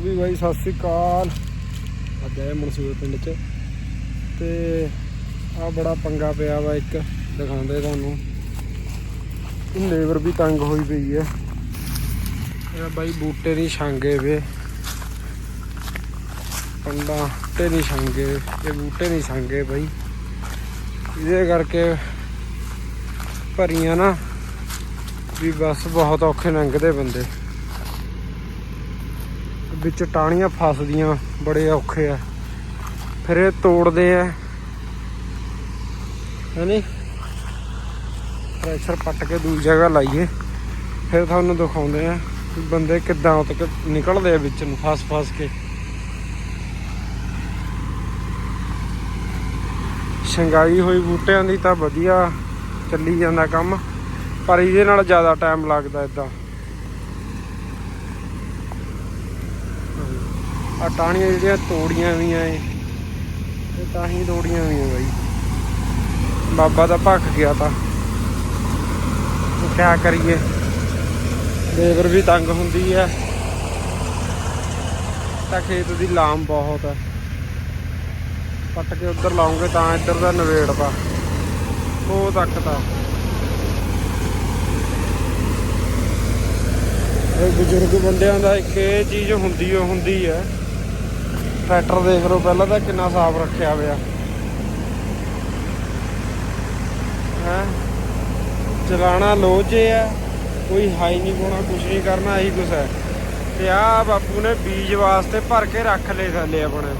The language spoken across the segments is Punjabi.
ਵੀ ਬਾਈ, ਸਤਿ ਸ੍ਰੀ ਅਕਾਲ। ਅੱਜ ਆਏ ਮਨਸੂਰ ਪਿੰਡ ਚ। ਤੇ ਆ ਬੜਾ ਪੰਗਾ ਪਿਆ ਵਾ ਇੱਕ, ਦਿਖਾਉਂਦੇ ਤੁਹਾਨੂੰ। ਲੇਬਰ ਵੀ ਤੰਗ ਹੋਈ ਪਈ ਹੈ। ਇਹ ਬਾਈ ਬੂਟੇ ਨਹੀਂ ਛਾਂਗੇ ਵੇ। ਪੰਡਾ ਬੂਟੇ ਨਹੀਂ ਛਾਂਗੇ ਇਹ ਬੂਟੇ ਨਹੀਂ ਛਾਂਗੇ ਬਾਈ। ਇਹਦੇ ਕਰਕੇ ਭਰੀਆਂ ਨਾ ਵੀ ਬਸ ਬਹੁਤ ਔਖੇ ਲੰਘਦੇ ਬੰਦੇ। ਵਿੱਚ ਟਾਹਣੀਆਂ ਫਸਦੀਆਂ, ਬੜੇ ਔਖੇ ਆ। ਫਿਰ ਇਹ ਤੋੜਦੇ ਆ। ਹੈਨੀ? ਪ੍ਰੈਸ਼ਰ ਪੱਟ ਕੇ ਦੂਜੀ ਜਗ੍ਹਾ ਲਾਈਏ। ਫਿਰ ਤੁਹਾਨੂੰ ਦਿਖਾਉਂਦੇ ਆ ਵੀ ਬੰਦੇ ਕਿੱਦਾਂ ਉਹ ਤੱਕ ਨਿਕਲਦੇ ਆ ਵਿੱਚ ਨੂੰ ਫਸ ਫਸ ਕੇ। ਸ਼ੰਗਾਈ ਹੋਈ ਬੂਟਿਆਂ ਦੀ ਤਾਂ ਵਧੀਆ ਚੱਲੀ ਜਾਂਦਾ ਕੰਮ, ਪਰ ਇਹਦੇ ਨਾਲ ਜ਼ਿਆਦਾ ਟਾਈਮ ਲੱਗਦਾ ਇਦਾਂ ਆ ਟਾਹਣੀਆਂ ਜਿਹੜੀਆਂ ਤੋੜੀਆਂ ਵੀਆਂ ਏ। ਇਹ ਤਾਂ ਹੀ ਤੋੜੀਆਂ ਵੀਆਂ ਬਾਈ। ਬਾਬਾ ਦਾ ਭੱਖ ਗਿਆ ਤਾਂ। ਕਿਆ ਕਰੀਏ। ਲੇਬਰ ਵੀ ਤੰਗ ਹੁੰਦੀ ਹੈ ਤਾਂ ਖੇਤ ਦੀ ਲਾਮ ਬਹੁਤ ਹੈ ਪੱਟ ਕੇ ਉੱਧਰ ਲਾਉਂਗੇ ਤਾਂ ਇੱਧਰ ਦਾ ਨਵੇੜਦਾ ਉਹ ਤੱਕ ਤਾਂ। ਇਹ ਬਜ਼ੁਰਗ ਬੰਦਿਆਂ ਦਾ ਇੱਕ ਇਹ ਚੀਜ਼ ਹੁੰਦੀ ਓ ਹੁੰਦੀ ਹੈ ਟਰੈਕਟਰ ਦੇਖ ਲਓ ਪਹਿਲਾਂ ਤਾਂ ਕਿੰਨਾ ਸਾਫ਼ ਰੱਖਿਆ ਹੋਇਆ। ਹੈ? ਚਲਾਣਾ ਜੇ ਆ, ਕੋਈ ਹਾਈ ਨਹੀਂ ਪਾਉਣਾ ਕੁਝ ਨਹੀਂ ਕਰਨਾ, ਇਹੀ ਕੁਛ ਹੈ। ਤੇ ਆ ਬਾਪੂ ਨੇ ਬੀਜ ਵਾਸਤੇ ਭਰ ਕੇ ਰੱਖ ਲਏ ਥੱਲੇ ਆਪਣੇ।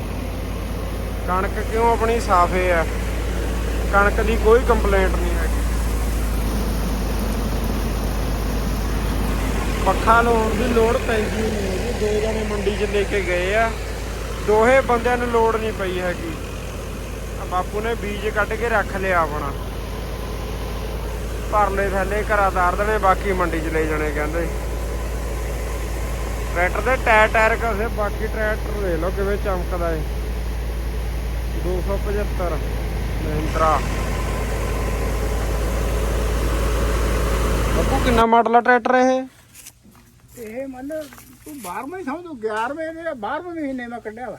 ਕਣਕ ਕਿਉਂ ਆਪਣੀ ਸਾਫੇ ਆ ਕਣਕ ਦੀ ਕੋਈ ਕੰਪਲੇਂਟ ਨਹੀਂ ਹੈ ਪੱਖਾ ਲਾਉਣ ਦੀ ਲੋੜ ਪੈਂਦੀ ਨਹੀਂ ਹੈਗੀ। ਦੋ ਜਣੇ ਮੰਡੀ 'ਚ ਲੈ ਕੇ ਗਏ ਆ। ਦੋਹੇ ਬੰਦਿਆਂ ਨੂੰ ਲੋੜ ਨਹੀਂ ਪਈ ਹੈਗੀ। ਬਾਪੂ ਨੇ ਬੀਜ ਕੱਢ ਕੇ ਰੱਖ ਲਿਆ ਆਪਣਾ। ਭਰ ਥੱਲੇ ਘਰਾਂ ਤਾਰ ਦੇਣੇ, ਬਾਕੀ ਮੰਡੀ 'ਚ ਲੈ ਜਾਣੇ ਕਹਿੰਦੇ। ਟਰੈਕਟਰ ਦੇ ਟਾਇਰ ਟਾਇਰ ਕਸੇ, ਬਾਕੀ ਟਰੈਕਟਰ ਦੇ ਲਓ ਕਿਵੇਂ ਚਮਕਦਾ ਏ। 275 ਮਹਿੰਦਰਾ। ਬਾਪੂ, ਕਿੰਨਾ ਮਾਡਲ ਆ ਟਰੈਕਟਰ ਇਹ? ਇਹ ਮੰਨ ਤੂੰ 12ਵਾਂ ਹੀ ਸਮਝ ਤੂੰ 11ਵੇਂ ਦੇ 12ਵੇਂ ਮਹੀਨੇ ਮੈਂ ਕੱਢਿਆ ਵਾ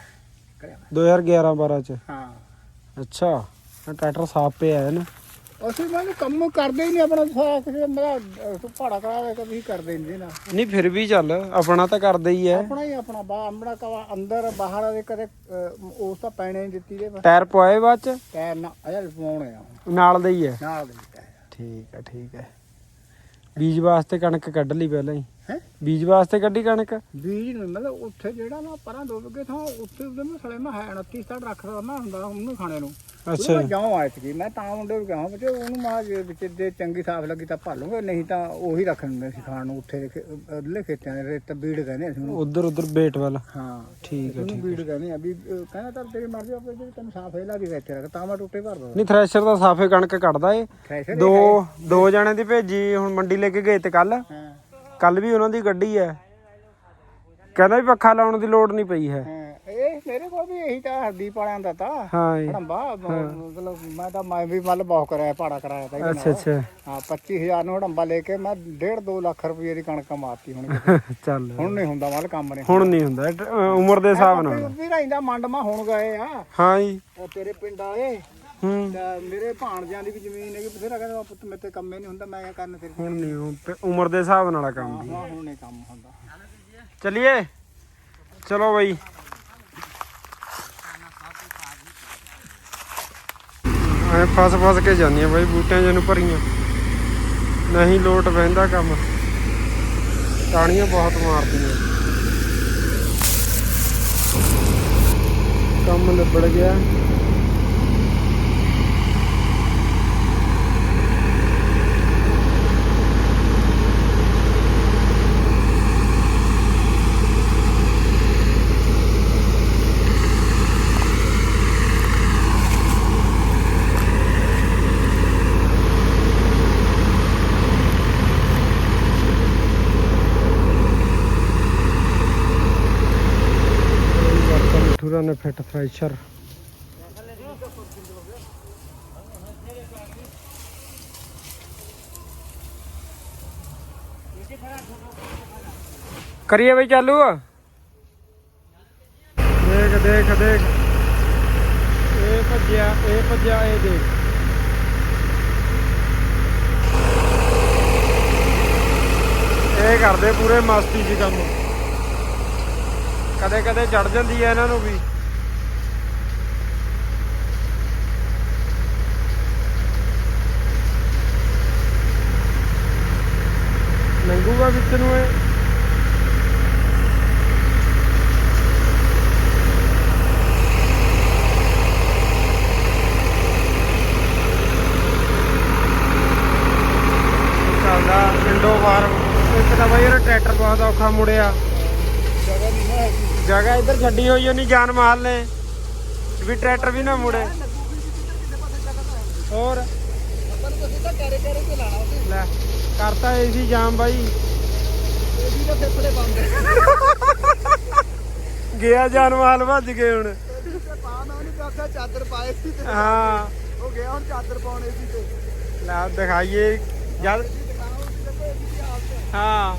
ਕਰਿਆ ਵਾ। 2011 12 ਚ? ਹਾਂ। ਅੱਛਾ ਇਹ ਟਰੈਕਟਰ ਸਾਫ਼ ਪਿਆ ਹੈ ਨਾ? ਅਸੀਂ ਮੈਨੂੰ ਕੰਮ ਕਰਦੇ ਹੀ ਨਹੀਂ ਆਪਣਾ ਸਾਰਾ ਕਿਸੇ ਮੇਰਾ ਅਹ, ਤੂੰ ਭਾੜਾ ਕਰਾ ਦੇ ਕਦੀ ਕਰਦੇ ਨਹੀਂ ਨਾ। ਨਹੀਂ ਫਿਰ ਵੀ ਚੱਲ ਆਪਣਾ ਤਾਂ ਕਰਦਾ ਹੀ ਹੈ। ਆਪਣਾ ਹੀ ਆਪਣਾ ਬਾ ਆਪਣਾ ਕਵਾ ਅੰਦਰ ਬਾਹਰ ਦੇ ਕਦੇ ਅਹ, ਉਸ ਤਾਂ ਪੈਣੇ ਨਹੀਂ ਦਿੱਤੀ ਦੇ ਬਸ। ਟਾਇਰ ਪਵਾਏ ਬਾਅਦ ਚ? ਟਾਇਰ ਨਾ ਅਜਾ ਪਾਉਣੇ ਆ। ਨਾਲ ਦਾ ਹੀ ਹੈ? ਨਾਲ ਦੇ ਟਾਇਰ। ਠੀਕ ਹੈ ਠੀਕ ਹੈ। ਬੀਜ ਵਾਸਤੇ ਕਣਕ ਕੱਢ ਲਈ ਪਹਿਲਾਂ ਹੀ। ਹੈ। ਬੀਜ ਵਾਸਤੇ ਕੱਢੀ ਕਣਕ? ਬੀਜ ਨੂੰ ਮਤਲਬ ਉੱਥੇ ਜਿਹੜਾ ਨਾ ਪਰਾਂ ਦੋ ਵਿਗੇ ਥਾਂ ਉੱਥੇ ਉਹਦੇ ਮੈਂ ਸਲੇ ਮੈਂ ਹੈ 29 ਸਟਾਰ ਰੱਖਦਾ ਨਾ ਹੁੰਦਾ ਉਹਨੂੰ ਖਾਣੇ ਨੂੰ। ਅੱਛਾ ਅੱਛਾ। ਜਾਉ ਆਇਆ ਸੀ ਮੈਂ ਤਾਂ ਮੁੰਡੇ ਨੂੰ ਕਹਾਂ ਬੱਚੇ ਉਹਨੂੰ ਮਾਂ ਜੇ ਵਿੱਚ ਦੇ ਚੰਗੀ ਸਾਫ਼ ਲੱਗੀ ਤਾਂ ਭਰ ਲੂੰਗੇ ਨਹੀਂ ਤਾਂ ਉਹੀ ਰੱਖ ਲੈਂਦੇ ਸੀ ਖਾਣ ਨੂੰ ਉੱਥੇ ਅਗਲੇ ਖੇਤਾਂ ਦੇ ਰੇਤ ਬੀੜ ਕਹਿੰਦੇ ਉਹਨੂੰ। ਉਧਰ ਉਧਰ ਬੇਟ ਵਾਲਾ। ਹਾਂ। ਠੀਕ ਹੈ ਠੀਕ ਬੀੜ ਕਹਿੰਦੇ ਆ ਵੀ ਕਹਿੰਦਾ ਤਾਂ ਤੇਰੀ ਮਰਜ਼ੀ ਆਪੇ ਜੇ ਤੈਨੂੰ ਸਾਫ਼ ਹੈ ਲੱਗੀ ਵਿੱਚ ਰੱਖ ਤਾਂ ਮੈਂ ਟੁੱਟੇ ਭਰ ਦੋ ਨਹੀਂ ਥ੍ਰੈਸ਼ਰ ਦਾ ਸਾਫੇ ਕਣਕ ਕੱਢਦਾ ਏ। ਦੋ ਦੋ ਜਣੇ ਦੀ ਭੇਜੀ ਹੁਣ ਮੰਡੀ ਲੈ ਕੇ ਗਏ ਤੇ ਕੱਲ ਕੱਲ ਵੀ ਉਹਨਾਂ ਦੀ ਗੱਡੀ ਹੈ। ਕਹਿੰਦਾ ਵੀ ਪੱਖਾ ਲਾਉਣ ਦੀ ਲੋੜ ਨਹੀਂ ਪਈ ਹੈ। ਹਾਂ ਇਹ ਮੇਰੇ ਕੋਲ ਵੀ ਇਹੀ ਤਾਂ ਹਰਦੀਪ ਵਾਲਿਆਂ ਦਾ ਤਾਂ। ਹਾਂ ਜੀ। ਹੜੰਬਾ ਮਤਲਬ ਮੈਂ ਤਾਂ ਮੈਂ ਵੀ ਮਤਲਬ ਬਹੁਤ ਕਰਾਇਆ ਭਾੜਾ ਕਰਾਇਆ ਤਾਂ ਇਹਦੇ ਅੱਛਾ ਨਾਲ। ਅੱਛਾ। ਹਾਂ 25000 ਨੂੰ ਹੜੰਬਾ ਲੈ ਕੇ ਮੈਂ 1.5 2 ਲੱਖ ਰੁਪਏ ਦੀ ਕਣਕ ਕਮਾਤੀ ਹੁਣ। ਚੱਲ। ਹੁਣ ਨਹੀਂ ਹੁੰਦਾ ਮਤਲਬ ਕੰਮ ਨੇ ਹੁਣ ਨਹੀਂ ਹੁੰਦਾ। ਇਹ ਟ- ਅਹ ਉਮਰ ਦੇ ਹਿਸਾਬ ਨਾਲ। ਵੀ ਰਹਿੰਦਾ ਮੰਡਮਾ ਹੁਣ ਗਏ ਆ। ਹਾਂ ਜੀ। ਉਹ ਤੇਰੇ ਪਿੰਡ ਵਾਲੇ ਹੂੰ। ਤਾਂ ਮੇਰੇ ਭਾਣਜਿਆਂ ਦੀ ਵੀ ਜ਼ਮੀਨ ਹੈਗੀ ਬਥੇਰਾ ਕਹਿੰਦਾ ਪੁੱਤ ਮੇਰੇ ਤੇ ਕੰਮੇ ਨਹੀਂ ਹੁੰਦਾ ਮੈਂ ਕਿਆ ਕਰਨਾ ਤੇਰੇ ਹੁਣ ਨਹੀਂ ਉਹ ਪ- ਉਮਰ ਦੇ ਹਿਸਾਬ ਨਾਲ ਆ ਕੰਮ ਵੀ। ਹਾਂ ਹੁਣ ਨਹੀਂ ਕੰਮ ਹੁੰਦਾ। ਚਲਿਏ? ਚਲੋ ਬਈ। ਐ ਫਸ ਫਸ ਕੇ ਜਾਂਦੀਆਂ ਬਾਈ ਬੂਟਿਆਂ ਜਿਹਨੂੰ ਭਰੀਆਂ। ਨਹੀਂ ਲੋਟ ਬਹਿੰਦਾ ਕੰਮ। ਟਾਣੀਆਂ ਬਹੁਤ ਮਾਰਦੀਆਂ। ਕੰਮ ਨਿਬੜ ਗਿਆ। ਫਿੱਟ ਥ੍ਰੈਸ਼ਰ ਕਰੀਏ ਬਈ ਚਾਲੂ? ਦੇਖ ਦੇਖ ਇਹ ਭੱਜਿਆ ਇਹ ਭੱਜਿਆ ਇਹ ਦੇਖ। ਇਹ ਕਰਦੇ ਪੂਰੇ ਮਸਤੀ ਜੀ ਕੰਮ। ਕਦੇ ਕਦੇ ਚੜ ਜਾਂਦੀ ਹੈ ਇਹਨਾਂ ਨੂੰ ਵੀ। ਲੰਗੂਗਾ ਵਿੱਚ ਨੂੰ ਇਹ। ਚੱਲਦਾ ਇੰਡੋ ਫਾਰਮ ਇੱਕ ਤਾਂ ਬਈ ਇਹਦਾ ਟਰੈਕਟਰ ਬਹੁਤ ਔਖਾ ਮੁੜਿਆ। ਜਗ੍ਹਾ ਨਹੀਂ ਨਾ ਹੈਗੀ ਜਗ੍ਹਾ ਇੱਧਰ ਛੱਡੀ ਹੋਈ ਉਹਨੀ ਜਾਨ ਮਾਲ ਨੇ ਵੀ ਟਰੈਕਟਰ ਵੀ ਨਾ ਮੁੜੇ। ਹੋਰ। ਪਰ ਤੁਸੀਂ ਤਾਂ ਕਰੇ ਕਰੇ ਤੇ ਲਾਣਾ ਸੀ ਲੈ। ਕਰਤਾ ਏਸੀ ਜਾਮ ਬਾਈ। ਇਹਦੀ ਤਾਂ ਫੇਫੜੇ ਬੰਦ ਗਿਆ ਜਾਨ ਭੱਜ ਗਏ ਹੁਣ। ਪਾ ਮੈਂ ਉਹਨੂੰ ਆਖਿਆ ਚਾਦਰ ਪਾਏ ਸੀ ਤੇ ਹਾਂ। ਉਹ ਗਿਆ ਹੁਣ ਚਾਦਰ ਪਾਉਣੇ ਸੀ ਤੇ ਲੈ ਦਿਖਾਈਏ। ਜਦ ਹਾਂ।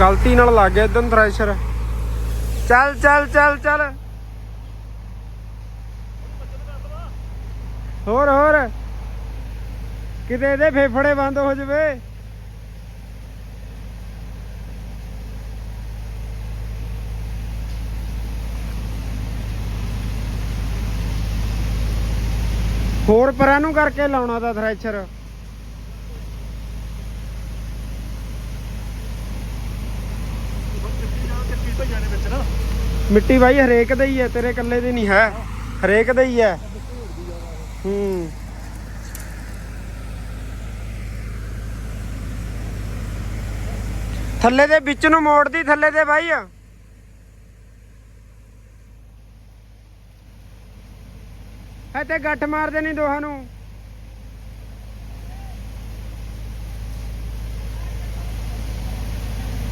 ਗਲਤੀ ਨਾਲ ਲੱਗ ਗਿਆ ਇਦਾਂ ਥ੍ਰੈਸ਼ਰ ਚੱਲ ਚੱਲ ਚੱਲ ਚੱਲ। ਹੋਰ ਹੋਰ। ਕਿਤੇ ਇਹਦੇ ਫੇਫੜੇ ਬੰਦ ਹੋ ਜਵੇ। ਹੋਰ ਪਰਾਂ ਨੂੰ ਕਰਕੇ ਲਾਉਣਾ ਦਾ ਥ੍ਰੈਸ਼ਰ ਮਿੱਟੀ ਬਾਈ ਹਰੇਕ ਦਾ ਹੀ ਹੈ, ਤੇਰੇ ਇਕੱਲੇ ਦੀ ਨਹੀਂ ਹੈ। ਹਰੇਕ ਦਾ ਹੀ ਹੈ। ਹੂੰ। ਥੱਲੇ ਦੇ ਵਿੱਚ ਨੂੰ ਮੋੜਦੀ, ਥੱਲੇ ਦੇ ਬਾਈ। ਹੈ ਗੱਠ ਮਾਰਦੇ ਨਹੀਂ ਦੋਹਾਂ ਨੂੰ।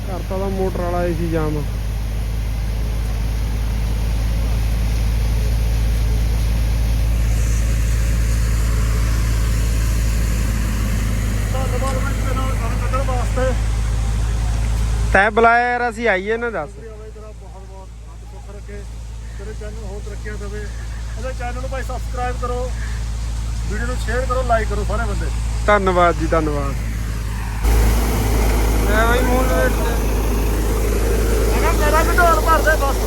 ਕਰਤਾ ਦਾ ਮੋਟਰ ਵਾਲਾ ਏਸੀ ਜਾਮ। ਧੰਨਵਾਦ ਮੈਂ ਨਾਲ ਕੰਮ ਕੱਢਣ ਵਾਸਤੇ। ਤੈਂ ਬੁਲਾਇਆ ਯਾਰ ਅਸੀਂ ਆਈਏ ਨਾ ਦੱਸ। ਤੇਰਾ ਬਹੁਤ ਬਹੁਤ ਹੱਥ ਸੁੱਖ ਰੱਖੇ ਤੇਰੇ ਚੈਨਲ ਹੋਰ ਤਰੱਕੀਆਂ ਦੇਵੇ। ਇਹਦੇ ਚੈਨਲ ਨੂੰ ਭਾਈ ਸਬਸਕ੍ਰਾਈਬ ਕਰੋ ਵੀਡੀਓ ਨੂੰ ਸ਼ੇਅਰ ਕਰੋ ਲਾਈਕ ਕਰੋ ਸਾਰੇ ਬੰਦੇ। ਧੰਨਵਾਦ ਜੀ ਧੰਨਵਾਦ। ਮੈਂ ਬਈ ਮੂਲ ਵੇਟ ਤੇ ਮੈਂ ਕਿਹਾ ਮੇਰਾ ਵੀ ਢੋਲ ਭਰ ਦੇ ਬਸ।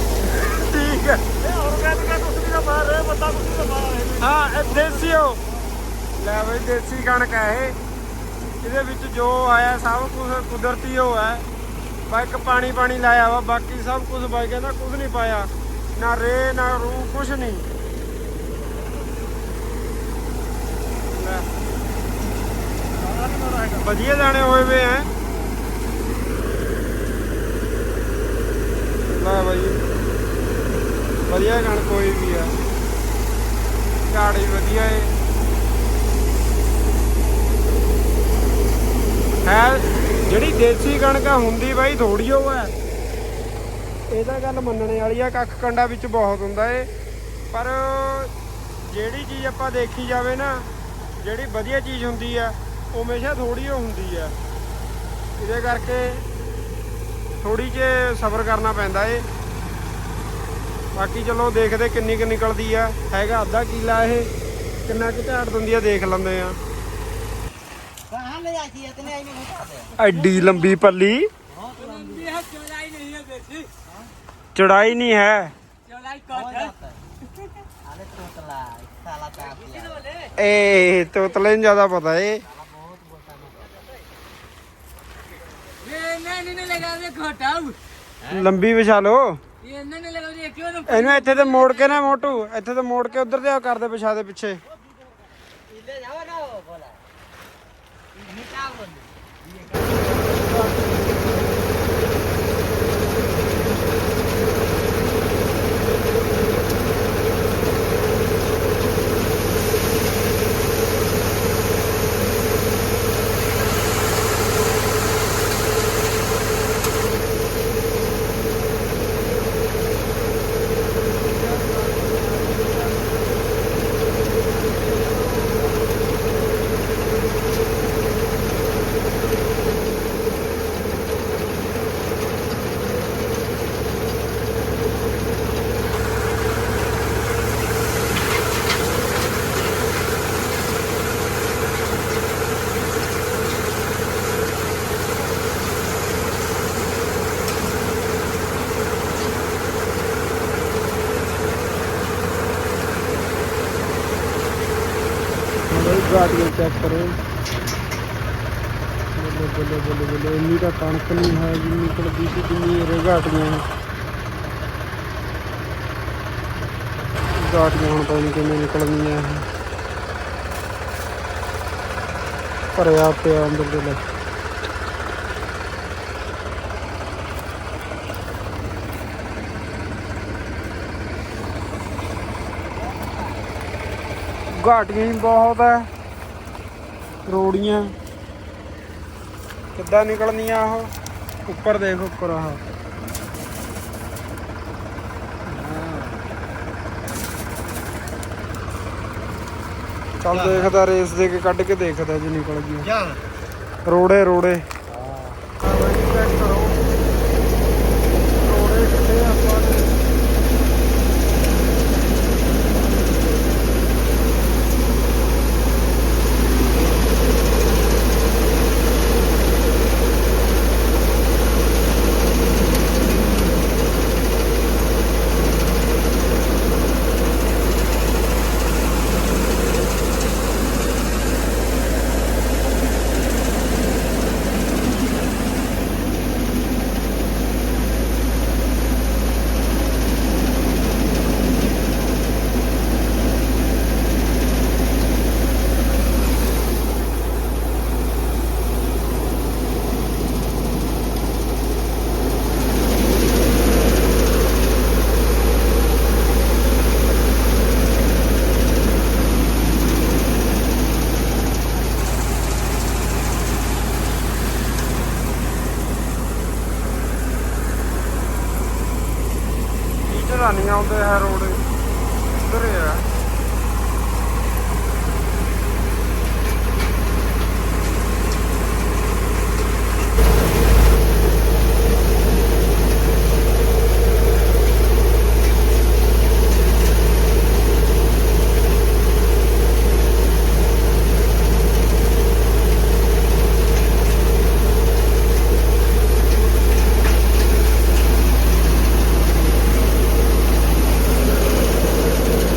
ਠੀਕ ਹੈ। ਇਹ ਆਰਗੈਨਿਕ ਕੁਛ ਨਹੀਂ ਤਾਂ ਮਾਰ ਰਹੇ ਬੰਦਾ ਕੁਛ ਨਹੀਂ ਮਾਰ ਰਹੇ ਹਾਂ ਇਹ ਦੇਸੀ ਹੋ ਲੈ ਬਈ ਦੇਸੀ ਕਣਕ ਹੈ ਇਹ। ਇਹਦੇ ਵਿੱਚ ਜੋ ਆਇਆ ਸਭ ਕੁਝ ਕੁਦਰਤੀ ਹੋ ਹੈ। ਬਾ ਇੱਕ ਪਾਣੀ ਪਾਣੀ ਲਾਇਆ ਵਾ, ਬਾਕੀ ਸਭ ਕੁਝ ਬਾਈ ਕਹਿੰਦਾ ਕੁਝ ਨਹੀਂ ਪਾਇਆ, ਨਾ ਰੇ, ਨਾ ਰੂ ਕੁਝ ਨਹੀਂ। ਵਧੀਆ ਜਾਣੇ ਹੋਏ ਵੇ ਐ ਲੈ ਬਾਈ। ਵਧੀਆ ਕਣਕ ਕੋਈ ਵੀ ਆ। ਝਾੜ ਵਧੀਆ ਏ। ਹੈ ਜਿਹੜੀ ਦੇਸੀ ਕਣਕ ਹੁੰਦੀ ਬਾਈ ਥੋੜੀ ਉਹ ਹੈ ਇਹ ਤਾਂ ਗੱਲ ਮੰਨਣੇ ਵਾਲੀ ਆ, ਕੱਖ ਕੰਡਾ ਵਿੱਚ ਬਹੁਤ ਹੁੰਦਾ ਏ। ਪਰ ਜਿਹੜੀ ਚੀਜ਼ ਆਪਾਂ ਦੇਖੀ ਜਾਵੇ ਨਾ, ਜਿਹੜੀ ਵਧੀਆ ਚੀਜ਼ ਹੁੰਦੀ ਆ, ਉਹ ਹਮੇਸ਼ਾ ਥੋੜੀ ਓ ਹੁੰਦੀ ਆ। ਇਹਦੇ ਕਰਕੇ ਥੋੜੀ ਜਿਹੀ ਸਬਰ ਕਰਨਾ ਪੈਂਦਾ ਏ। ਬਾਕੀ ਚਲੋ ਦੇਖਦੇ ਕਿੰਨੀ ਕੁ ਨਿਕਲਦੀ ਆ। ਹੈਗਾ ਅੱਧਾ ਕਿਲਾ ਇਹ। ਕਿੰਨਾ ਕੁ ਝਾੜ ਦਿੰਦੀ ਆ, ਦੇਖ ਲੈਂਦੇ ਆ। ਐਡੀ ਲੰਬੀ ਪੱਲੀ। ਚੜਾਈ ਨਹੀਂ ਹੈ। ਏ, ਤੋਤਲੇ ਨੂੰ ਜ਼ਿਆਦਾ ਪਤਾ ਏ। ਲੰਬੀ ਵਿਛਾ ਲੋ ਇਹਨੂੰ ਇੱਥੇ ਤੇ ਮੋੜ ਕੇ ਨਾ ਮੋਟੂ। ਇੱਥੇ ਤੇ ਮੋੜ ਕੇ ਉਧਰ ਤੇ ਕਰਦੇ ਵਿਛਾ ਦੇ ਪਿੱਛੇ। ਬੱਲੇ ਬੱਲੇ ਬੱਲੇ ਬੱਲੇ। ਇੰਨੀ ਤਾਂ ਕਣਕ ਨਹੀਂ ਹੈ, ਜਿੰਨੀ ਨਿਕਲਦੀ ਸੀ ਜਿੰਨੀ ਇਹ ਘਾਟੀਆਂ ਘਾਟੀਆਂ ਹੁਣ ਪਤਾ ਨਹੀਂ ਕਿਵੇਂ ਨਿਕਲਣੀਆਂ ਇਹ। ਭਰਿਆ ਪਿਆ ਅੰਦਰ ਦੇ ਲੈ। ਘਾਟੀਆਂ ਹੀ ਬਹੁਤ ਹੈ। ਰੋੜੀਆਂ। ਕਿੱਦਾਂ ਨਿਕਲਣੀਆਂ ਉਹ ਉੱਪਰ ਦੇਖ ਉੱਪਰ ਆਹ। ਚੱਲ ਦੇਖਦਾ ਰੇਸ ਦੇ ਕੇ ਕੱਢ ਕੇ ਦੇਖਦਾ ਜੇ ਨਿਕਲ ਗਈ ਜਾ। ਰੋੜੇ ਰੋੜੇ।